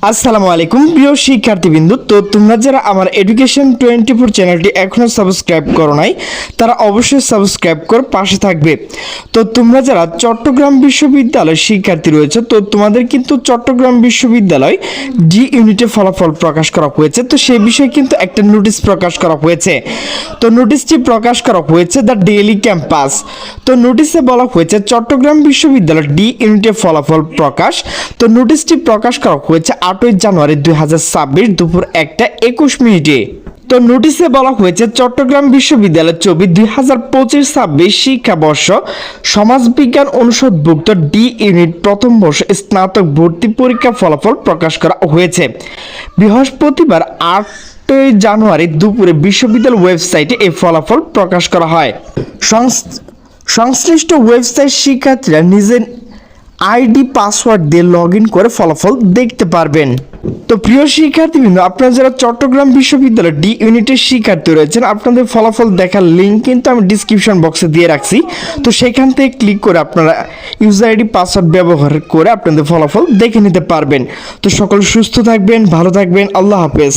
আসসালামু আলাইকুম, প্রিয় শিক্ষার্থীবৃন্দু। তো তোমরা যারা আমার এডুকেশন টোয়েন্টি ফোর চ্যানেলটি এখনও সাবস্ক্রাইব করো নাই, তারা অবশ্যই সাবস্ক্রাইব করে পাশে থাকবে। তো তোমরা যারা চট্টগ্রাম বিশ্ববিদ্যালয়ের শিক্ষার্থী রয়েছে, তো তোমাদের কিন্তু চট্টগ্রাম বিশ্ববিদ্যালয় ডি ইউনিটে ফলাফল প্রকাশ করা হয়েছে। তো সেই বিষয়ে কিন্তু একটা নোটিশ প্রকাশ করা হয়েছে। তো নোটিশটি প্রকাশ করা হয়েছে দ্য ডেইলি ক্যাম্পাস তো নোটিশে বলা হয়েছে, চট্টগ্রাম বিশ্ববিদ্যালয় ডি ইউনিটে ফলাফল প্রকাশ। তো নোটিশটি প্রকাশ করা হয়েছে আটই জানুয়ারি দুই হাজার ছাব্বিশ দুপুর একটা একুশ মিনিটে। তো নোটিশে বলা হয়েছে, চট্টগ্রাম বিশ্ববিদ্যালয় চবি দুই হাজার পঁচিশ ছাব্বিশ শিক্ষাবর্ষ সমাজবিজ্ঞান অনুষদভুক্ত ডি ইউনিট প্রথম বর্ষ স্নাতক ভর্তি পরীক্ষা ফলাফল প্রকাশ করা হয়েছে। বৃহস্পতিবার আট আটই জানুয়ারি দুপুরে বিশ্ববিদ্যালয় ওয়েবসাইটে এই ফলাফল প্রকাশ করা হয়। সংশ্লিষ্ট ওয়েবসাইট শিক্ষার্থীরা নিজের আইডি, পাসওয়ার্ড দিয়ে লগ ইন করে ফলাফল দেখতে পারবেন। তো প্রিয় শিক্ষার্থীবৃন্দ, আপনারা যারা চট্টগ্রাম বিশ্ববিদ্যালয় ডি ইউনিটের শিক্ষার্থী রয়েছেন, আপনাদের ফলাফল দেখার লিঙ্ক কিন্তু আমি ডিসক্রিপশন বক্সে দিয়ে রাখছি। তো সেখান থেকে ক্লিক করে আপনারা ইউজার আইডি পাসওয়ার্ড ব্যবহার করে আপনাদের ফলাফল দেখে নিতে পারবেন। তো সকল সুস্থ থাকবেন, ভালো থাকবেন, আল্লাহ হাফেজ।